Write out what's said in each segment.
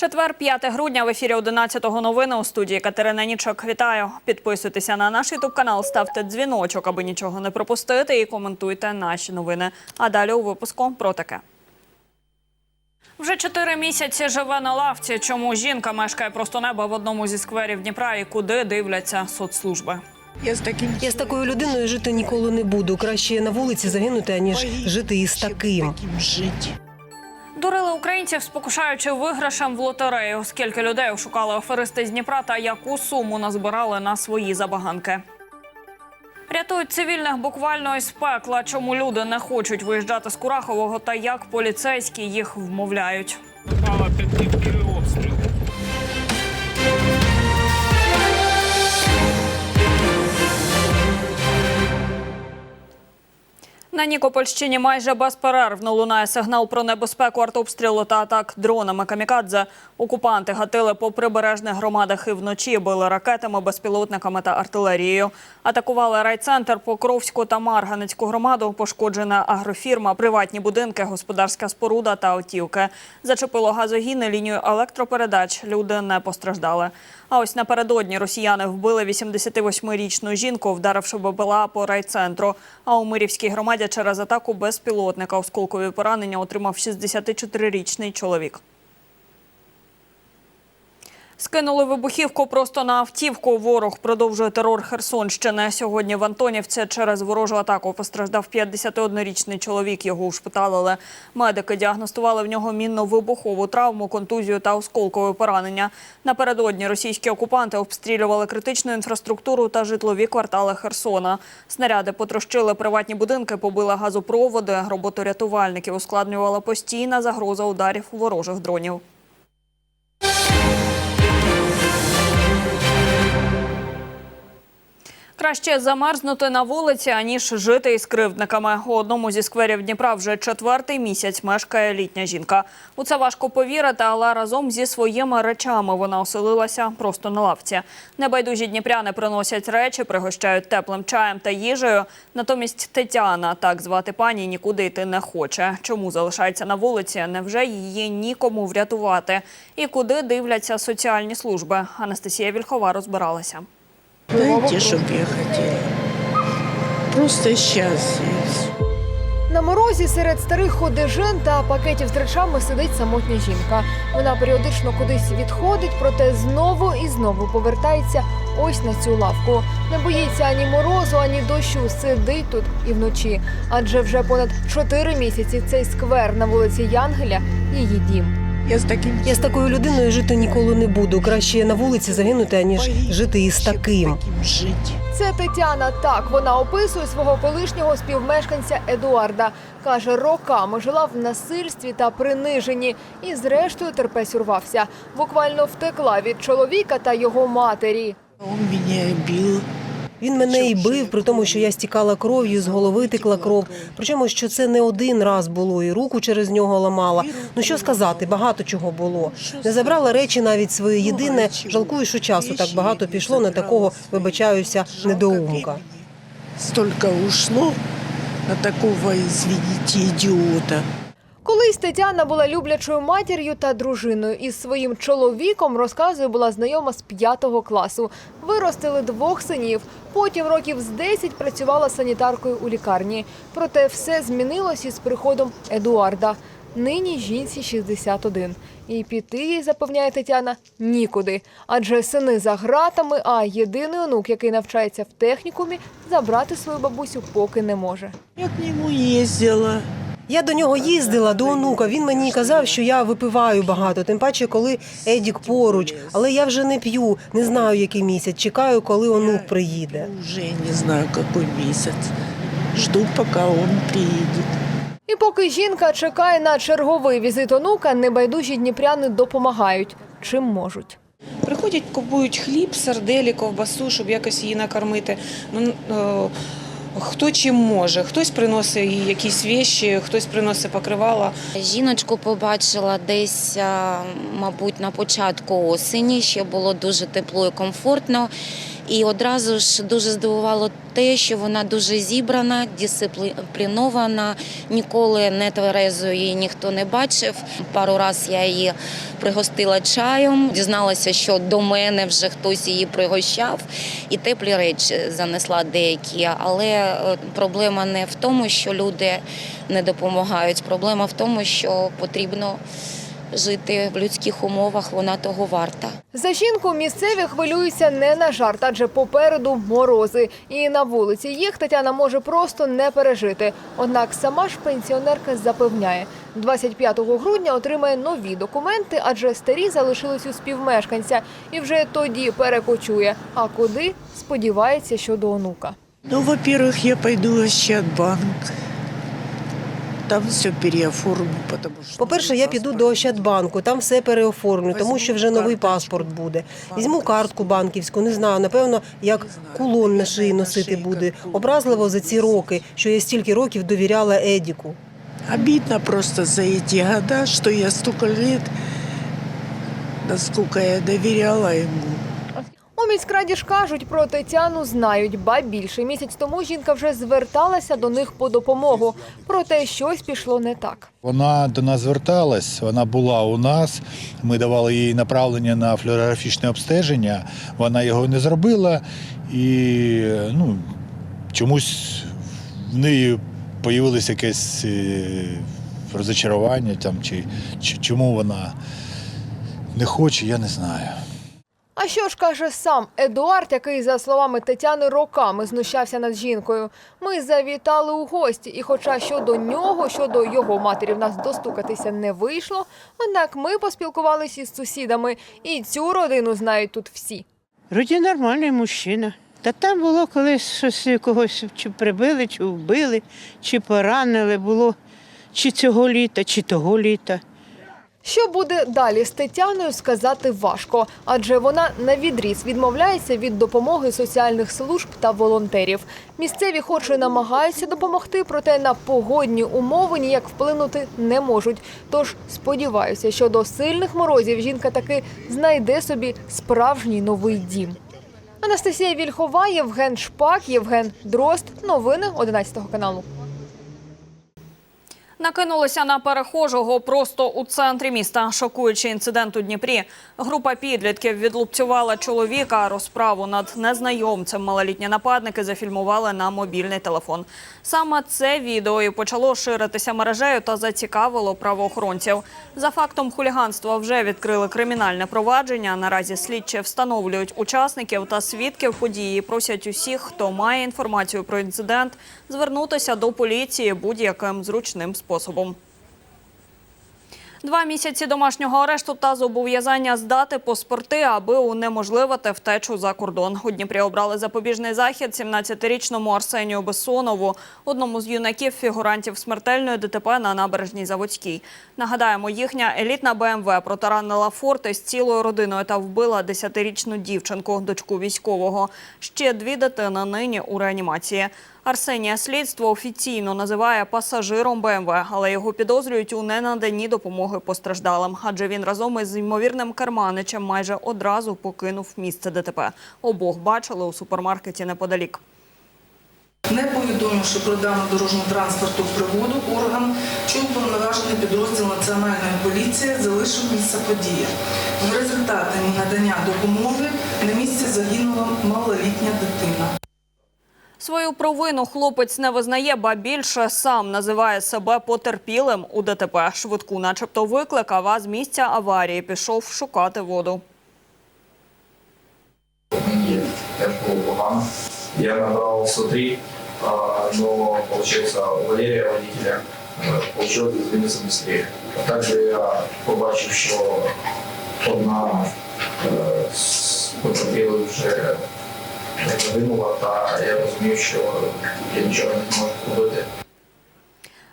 Четвер, 5 грудня в ефірі 11-го новини у студії Катерина Нічок. Вітаю. Підписуйтеся на наш ютуб канал, ставте дзвіночок, аби нічого не пропустити, і коментуйте наші новини. А далі у випуску про таке. Вже чотири місяці живе на лавці. Чому жінка мешкає просто неба в одному зі скверів Дніпра і куди дивляться соцслужби? Я з таким Я з такою людиною жити ніколи не буду. Краще на вулиці загинути, аніж жити із таким. Дурили українців, спокушаючи виграшем в лотерею. Скільки людей шукали аферисти з Дніпра та яку суму назбирали на свої забаганки. Рятують цивільних буквально із пекла. Чому люди не хочуть виїжджати з Курахового та як поліцейські їх вмовляють. На Нікопольщині майже безперервно лунає сигнал про небезпеку артобстрілу та атак дронами камікадзе. Окупанти гатили по прибережних громадах і вночі, били ракетами, безпілотниками та артилерією. Атакували райцентр, Покровську та Марганецьку громаду. Пошкоджена агрофірма, приватні будинки, господарська споруда та автівки. Зачепило газогіни, лінію електропередач. Люди не постраждали. А ось напередодні росіяни вбили 88-річну жінку, вдаривши БПЛА по райцентру. А у Мирівській громаді через атаку безпілотника осколкові поранення отримав 64-річний чоловік. Скинули вибухівку просто на автівку. Ворог продовжує терор Херсонщини. Сьогодні в Антонівці через ворожу атаку постраждав 51-річний чоловік. Його ушпиталили. Медики діагностували в нього мінно-вибухову травму, контузію та осколкове поранення. Напередодні російські окупанти обстрілювали критичну інфраструктуру та житлові квартали Херсона. Снаряди потрощили приватні будинки, побили газопроводи. Роботу рятувальників ускладнювала постійна загроза ударів ворожих дронів. Краще замерзнути на вулиці, аніж жити із кривдниками. У одному зі скверів Дніпра вже четвертий місяць мешкає літня жінка. У це важко повірити, але разом зі своїми речами вона оселилася просто на лавці. Небайдужі дніпряни приносять речі, пригощають теплим чаєм та їжею. Натомість Тетяна, так звати пані, нікуди йти не хоче. Чому залишається на вулиці? Невже її нікому врятувати? І куди дивляться соціальні служби? Анастасія Вільхова розбиралася. Знаете, что б я хотела? Просто счастье. На морозі серед старих ходежин та пакетів з речами сидить самотня жінка. Вона періодично кудись відходить, проте знову і знову повертається ось на цю лавку. Не боїться ані морозу, ані дощу. Сидить тут і вночі. Адже вже понад чотири місяці цей сквер на вулиці Янгеля її дім. Я з таким Я з такою людиною жити ніколи не буду. Краще на вулиці загинути, аніж жити із таким. таким жити. Це Тетяна. Так вона описує свого колишнього співмешканця Едуарда. каже, роками жила в насильстві та приниженні, і зрештою терпець урвався. Буквально втекла від чоловіка та його матері. Он меня бил. Він мене і бив, при тому, що я стікала кров'ю, з голови текла кров. Причому, що це не один раз було, і руку через нього ламала. Ну що сказати, багато чого було. Не забрала речі навіть своє єдине. Жалкую, що часу так багато пішло на такого, вибачаюся, недоумка. Столько ушло на такого, извините, идиота. Колись Тетяна була люблячою матір'ю та дружиною. Із своїм чоловіком розказує, була знайома з п'ятого класу. Виростили двох синів. Потім років з 10 працювала санітаркою у лікарні. Проте все змінилось із приходом Едуарда. Нині жінці 61. І піти їй, запевняє Тетяна, нікуди. Адже сини за гратами, а єдиний онук, який навчається в технікумі, забрати свою бабусю поки не може. Я к нему ездила. Я до нього їздила до онука. Він мені казав, що я випиваю багато, тим паче, коли Едік поруч. Але я вже не п'ю, не знаю, який місяць. Чекаю, коли онук приїде. Уже не знаю, какой месяц. Жду, пока он приедет. І поки жінка чекає на черговий візит онука, небайдужі дніпряни допомагають чим можуть. Приходять, купують хліб, сарделі, ковбасу, щоб якось її накормити. Ну, е, хто чим може. Хтось приносить якісь віші, хтось приносить покривала. Жіночку побачила десь, мабуть, на початку осені. Ще було дуже тепло і комфортно. І одразу ж дуже здивувало те, що вона дуже зібрана, дисциплінована, ніколи не тверезою її ніхто не бачив. Пару разів я її пригостила чаєм, дізналася, що до мене вже хтось її пригощав, і теплі речі занесла деякі. Але е, проблема не в тому, що люди не допомагають. Проблема в тому, що потрібно жити в людських умовах, вона того варта. За жінку місцеві хвилюються не на жарт, адже попереду морози. І на вулиці їх Тетяна може просто не пережити. Однак сама ж пенсіонерка запевняє, 25 грудня отримає нові документи, адже старі залишились у співмешканця. І вже тоді перекочує. А куди? Сподівається, що до онука. Ну, во-первых, я пойду в Ощадбанк. Там все переоформлю, потому что... По-перше, я піду до Ощадбанку, там все переоформлю, тому що вже новий паспорт буде. Візьму картку банківську, не знаю, напевно, як кулон на шиї носити буде. Образливо за ці роки, що я стільки років довіряла Едіку. Обидно просто за эти года, что я столько лет, насколько я доверяла ему. Міськраді ж кажуть про Тетяну знають, ба більше місяць тому жінка вже зверталася до них по допомогу. Проте щось пішло не так. Вона до нас зверталась, вона була у нас. Ми давали їй направлення на флюорографічне обстеження. Вона його не зробила, і ну, чомусь в неї появилось якесь е, розочарування там, чи, чи чому вона не хоче, я не знаю. А що ж каже сам Едуард, який, за словами Тетяни, роками знущався над жінкою. Ми завітали у гості, і хоча щодо нього, щодо його матері в нас достукатися не вийшло, однак ми поспілкувалися із сусідами, і цю родину знають тут всі. Вроді нормальний мужчина. Та там було колись щось когось чи прибили, чи вбили, чи поранили було, чи цього літа, чи того літа. Що буде далі з Тетяною, сказати важко, адже вона на відріз відмовляється від допомоги соціальних служб та волонтерів. Місцеві, хоч і намагаються допомогти, проте на погодні умови ніяк вплинути не можуть. Тож сподіваюся, що до сильних морозів жінка таки знайде собі справжній новий дім. Анастасія Вільхова, Євген Шпак, Євген Дрозд. Новини 11 каналу. Накинулися на перехожого просто у центрі міста. Шокуючий інцидент у Дніпрі. Група підлітків відлупцювала чоловіка. Розправу над незнайомцем малолітні нападники зафільмували на мобільний телефон. Саме це відео і почало ширитися мережею та зацікавило правоохоронців. За фактом хуліганства вже відкрили кримінальне провадження. Наразі слідчі встановлюють учасників та свідків події. Просять усіх, хто має інформацію про інцидент, звернутися до поліції будь-яким зручним способом. Два місяці домашнього арешту та зобов'язання здати паспорти, аби унеможливити втечу за кордон. У Дніпрі обрали запобіжний захід 17-річному Арсенію Бессонову, одному з юнаків фігурантів смертельної ДТП на набережній Заводській. Нагадаємо, їхня елітна БМВ протаранила форти з цілою родиною та вбила 10-річну дівчинку, дочку військового. Ще дві дитини нині у реанімації. Арсенія слідство офіційно називає пасажиром БМВ, але його підозрюють у ненаданні допомоги постраждалим, адже він разом із ймовірним керманичем майже одразу покинув місце ДТП. Обох бачили у супермаркеті неподалік. Не повідомивши про дану дорожню транспорту пригоду, орган чи уповноважений підрозділ Національної поліції залишив місце події. В результаті надання допомоги на місці загинула малолітня дитина. Свою провину хлопець не визнає, ба більше сам називає себе потерпілим у ДТП. Швидку, начебто, викликав, а з місця аварії пішов шукати воду. Теж було погано. Я 103, а, но, получается, у Валерия, водителя, получилось двигаться быстрее. А также я побачив, що одна е, з потерпілих вже не загинула, та я розумів, що я нічого не можу робити.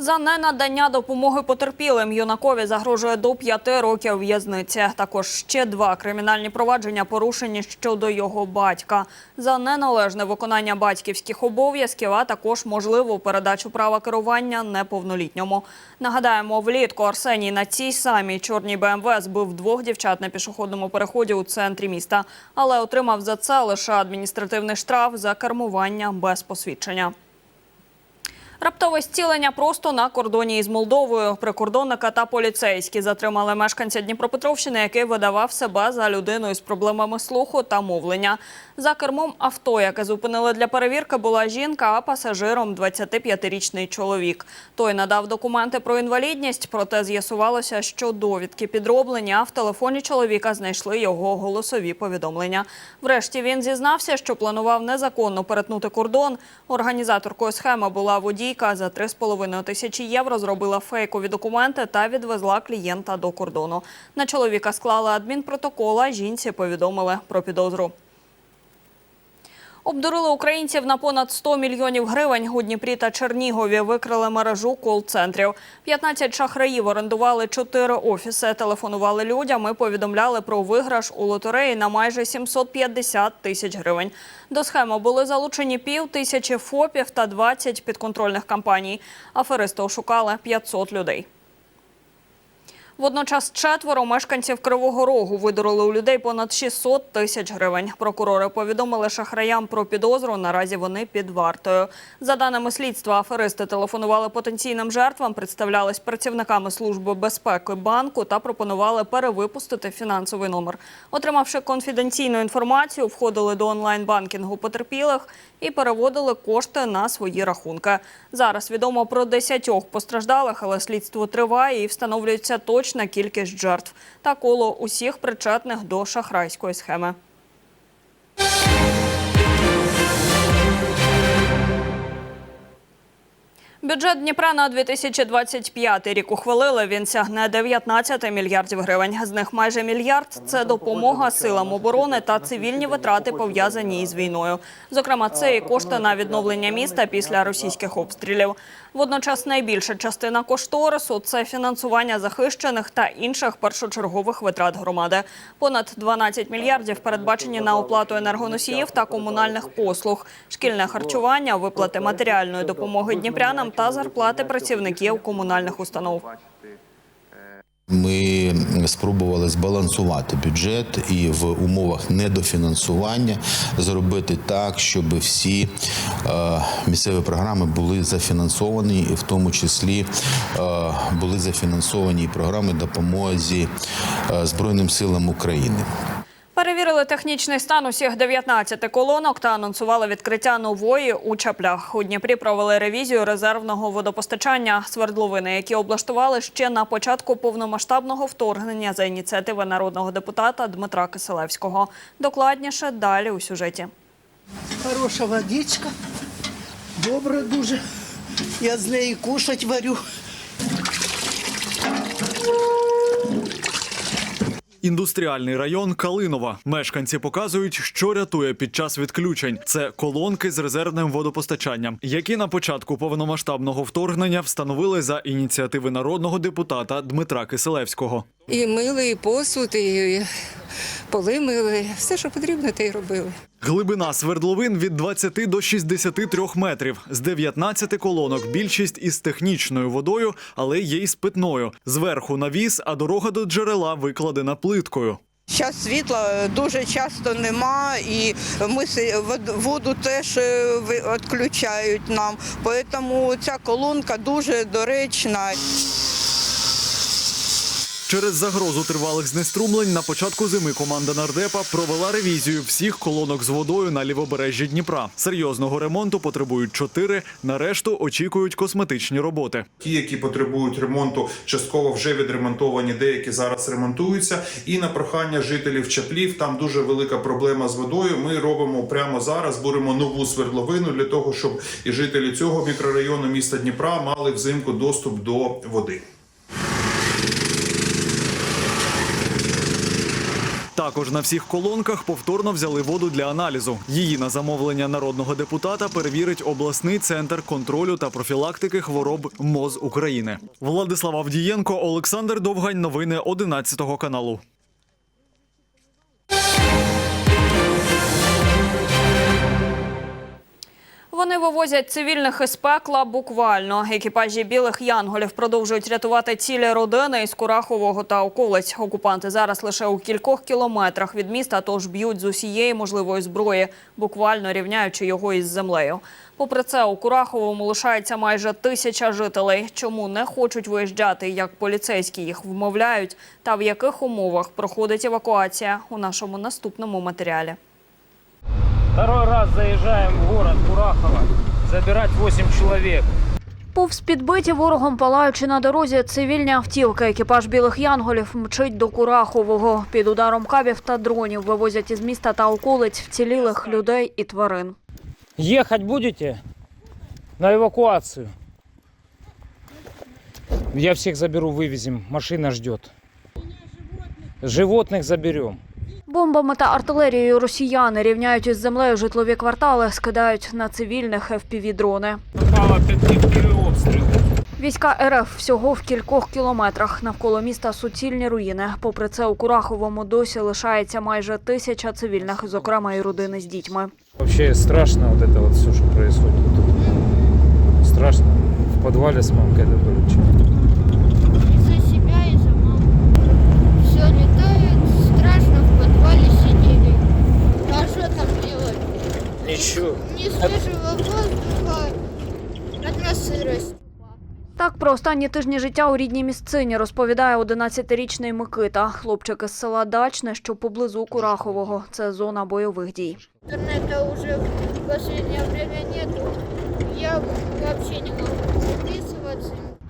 За ненадання допомоги потерпілим юнакові загрожує до п'яти років в'язниці. Також ще два кримінальні провадження порушені щодо його батька за неналежне виконання батьківських обов'язків, а також можливу передачу права керування неповнолітньому. Нагадаємо, влітку Арсеній на цій самій чорній БМВ збив двох дівчат на пішохідному переході у центрі міста, але отримав за це лише адміністративний штраф за кермування без посвідчення. Раптове зцілення просто на кордоні із Молдовою. Прикордонника та поліцейські затримали мешканця Дніпропетровщини, який видавав себе за людину із проблемами слуху та мовлення. За кермом авто, яке зупинили для перевірки, була жінка, а пасажиром 25-річний чоловік. Той надав документи про інвалідність, проте з'ясувалося, що довідки підроблені, а в телефоні чоловіка знайшли його голосові повідомлення. Врешті він зізнався, що планував незаконно перетнути кордон. Організаторкою схеми була водійка. За 3,5 тисячі євро зробила фейкові документи та відвезла клієнта до кордону. На чоловіка склали адмінпротокол, а жінці повідомили про підозру. Обдурили українців на понад 100 мільйонів гривень. У Дніпрі та Чернігові викрили мережу кол-центрів. 15 шахраїв орендували 4 офіси, телефонували людям і повідомляли про виграш у лотереї на майже 750 тисяч гривень. До схеми були залучені пів тисячі ФОПів та 20 підконтрольних компаній. Аферисти ошукали 500 людей. Водночас четверо мешканців Кривого Рогу видурили у людей понад 600 тисяч гривень. Прокурори повідомили шахраям про підозру. Наразі вони під вартою. За даними слідства, аферисти телефонували потенційним жертвам, представлялись працівниками служби безпеки банку та пропонували перевипустити фінансовий номер. Отримавши конфіденційну інформацію, входили до онлайн-банкінгу потерпілих і переводили кошти на свої рахунки. Зараз відомо про 10 постраждалих, але слідство триває і встановлюється точна кількість жертв та коло усіх причетних до шахрайської схеми. Бюджет Дніпра на 2025 рік ухвалили. Він сягне 19 мільярдів гривень. З них майже мільярд – це допомога силам оборони та цивільні витрати, пов'язані із війною. Зокрема, це і кошти на відновлення міста після російських обстрілів. Водночас найбільша частина кошторису – це фінансування захищених та інших першочергових витрат громади. Понад 12 мільярдів передбачені на оплату енергоносіїв та комунальних послуг, шкільне харчування, виплати матеріальної допомоги дніпрянам та зарплати працівників комунальних установ. Ми спробували збалансувати бюджет і в умовах недофінансування зробити так, щоб всі е, місцеві програми були зафінансовані, і в тому числі е, були зафінансовані і програми допомозі е, Збройним силам України. Перевірили технічний стан усіх 19 колонок та анонсували відкриття нової у Чаплях. У Дніпрі провели ревізію резервного водопостачання свердловини, які облаштували ще на початку повномасштабного вторгнення за ініціативи народного депутата Дмитра Киселевського. Докладніше далі у сюжеті. Хороша водичка, добра дуже. Я з неї кушать варю. Індустріальний район Калинова. Мешканці показують, що рятує під час відключень. Це колонки з резервним водопостачанням, які на початку повномасштабного вторгнення встановили за ініціативи народного депутата Дмитра Киселевського. І мили, і посуд, і поли мили. Все, що потрібно, те й робили. Глибина свердловин від 20 до 63 метрів. З 19 колонок більшість із технічною водою, але є й з питною. Зверху навіс, а дорога до джерела викладена плиткою. Зараз світла дуже часто нема, і ми воду теж е, ви- відключають нам. Тому ця колонка дуже доречна. Через загрозу тривалих знеструмлень на початку зими команда нардепа провела ревізію всіх колонок з водою на лівобережжі Дніпра. Серйозного ремонту потребують чотири. На решту очікують косметичні роботи. Ті, які потребують ремонту, частково вже відремонтовані, деякі зараз ремонтуються. І на прохання жителів Чаплів там дуже велика проблема з водою. Ми робимо прямо зараз, буримо нову свердловину для того, щоб і жителі цього мікрорайону міста Дніпра мали взимку доступ до води. Також на всіх колонках повторно взяли воду для аналізу. Її на замовлення народного депутата перевірить обласний центр контролю та профілактики хвороб МОЗ України. Владислав Авдієнко, Олександр Довгань. Новини 11 каналу. Вони вивозять цивільних із пекла буквально. Екіпажі білих янголів продовжують рятувати цілі родини із Курахового та околиць. Окупанти зараз лише у кількох кілометрах від міста, тож б'ють з усієї можливої зброї, буквально рівняючи його із землею. Попри це, у Кураховому лишається майже тисяча жителей. Чому не хочуть виїжджати, як поліцейські їх вмовляють, та в яких умовах проходить евакуація у нашому наступному матеріалі. Второй раз заезжаем в город Курахово. Забирать 8 человек. Повз підбиті ворогом палаючи на дорозі цивільні автівки. Екіпаж білих янголів мчить до Курахового. Під ударом кабів та дронів вивозять із міста та околиць вцілілих людей і тварин. Ехать будете на эвакуацию? Я всех заберу, вывезем. Машина ждет. Животных заберем. Бомбами та артилерією росіяни рівняють із землею житлові квартали, скидають на цивільних 5 обстріл. Війська РФ всього в кількох кілометрах навколо міста суцільні руїни. Попри це, у Кураховому досі лишається майже тисяча цивільних, зокрема і родини з дітьми. Вообще страшно вот это вот все, что происходит тут. Страшно. В подвале с мамкой это Ничего. Ни свежего воздуха, одна сырость. Так про останні тижні життя у рідній місцині розповідає 11-річний Микита. Хлопчик із села Дачне, що поблизу Курахового. Це зона бойових дій. Інтернету вже в останнє час немає. Я взагалі не можу.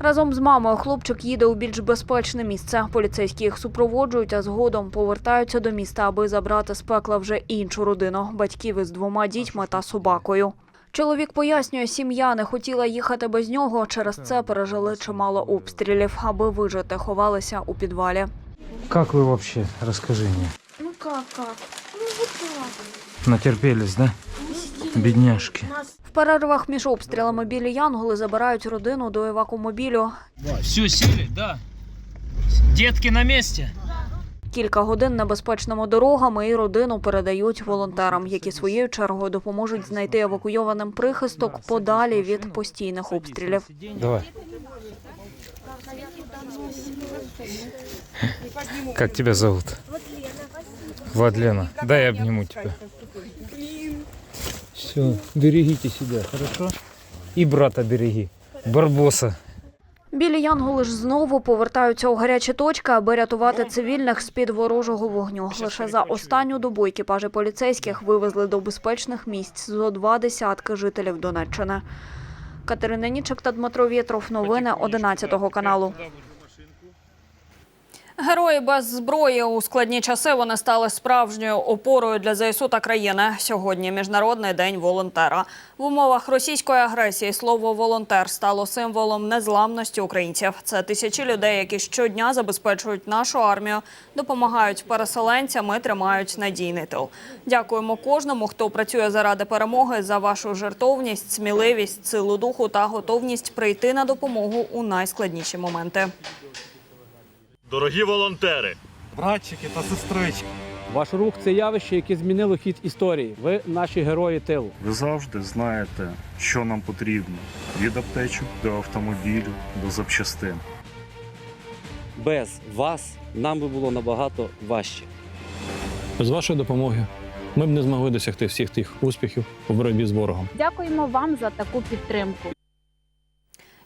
Разом з мамою хлопчик їде у більш безпечне місце. Поліцейські їх супроводжують, а згодом повертаються до міста, аби забрати з пекла вже іншу родину батьків із двома дітьми та собакою. Чоловік пояснює, сім'я не хотіла їхати без нього. Через це пережили чимало обстрілів. Аби вижити, ховалися у підвалі. Как вы вообще? Расскажи мне. Ну как, как? Ну вот так. Натерпелись, да? Бедняжки. В перервах між обстрілами білі янголи забирають родину до евакумобілю. Все, сели? Да. Детки на месте? Кілька годин небезпечними дорогами і родину передають волонтерам, які своєю чергою допоможуть знайти евакуйованим прихисток подалі від постійних обстрілів. Давай. Как тебя зовут? Владлена. Дай я обниму тебя. Все, берегите себя, хорошо? И брата береги. Барбоса. Білі янголи ж знову повертаються у гарячі точки, аби рятувати цивільних з-під ворожого вогню. Лише за останню добу екіпажі поліцейських вивезли до безпечних місць зо два десятки жителів Донеччини. Катерина Нічик та Дмитро Вєтров. Новини 11 каналу. Герої без зброї у складні часи вони стали справжньою опорою для ЗСУ та країни. Сьогодні міжнародний день волонтера. В умовах російської агресії слово волонтер стало символом незламності українців. Це тисячі людей, які щодня забезпечують нашу армію, допомагають переселенцям і тримають надійний тил. Дякуємо кожному, хто працює заради перемоги, за вашу жертовність, сміливість, силу духу та готовність прийти на допомогу у найскладніші моменти. Дорогі волонтери, братчики та сестрички. Ваш рух це явище, яке змінило хід історії. Ви наші герої тилу. ви завжди знаєте, що нам потрібно: від аптечок до автомобілю, до запчастин. Без вас нам би було набагато важче. Без вашої допомоги ми б не змогли досягти всіх тих успіхів у боротьбі з ворогом. Дякуємо вам за таку підтримку.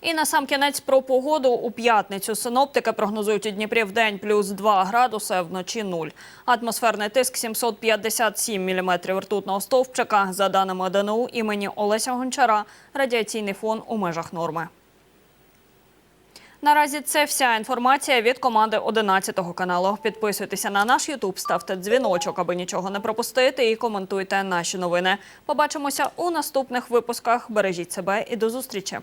І на сам кінець про погоду у п'ятницю синоптики прогнозують у Дніпрі в день плюс 2 градуси, вночі 0. Атмосферний тиск 757 міліметрів ртутного стовпчика. За даними ДНУ імені Олеся Гончара, радіаційний фон у межах норми. Наразі це вся інформація від команди 11 каналу. Підписуйтеся на наш Ютуб, ставте дзвіночок, аби нічого не пропустити, і коментуйте наші новини. Побачимося у наступних випусках. Бережіть себе і до зустрічі.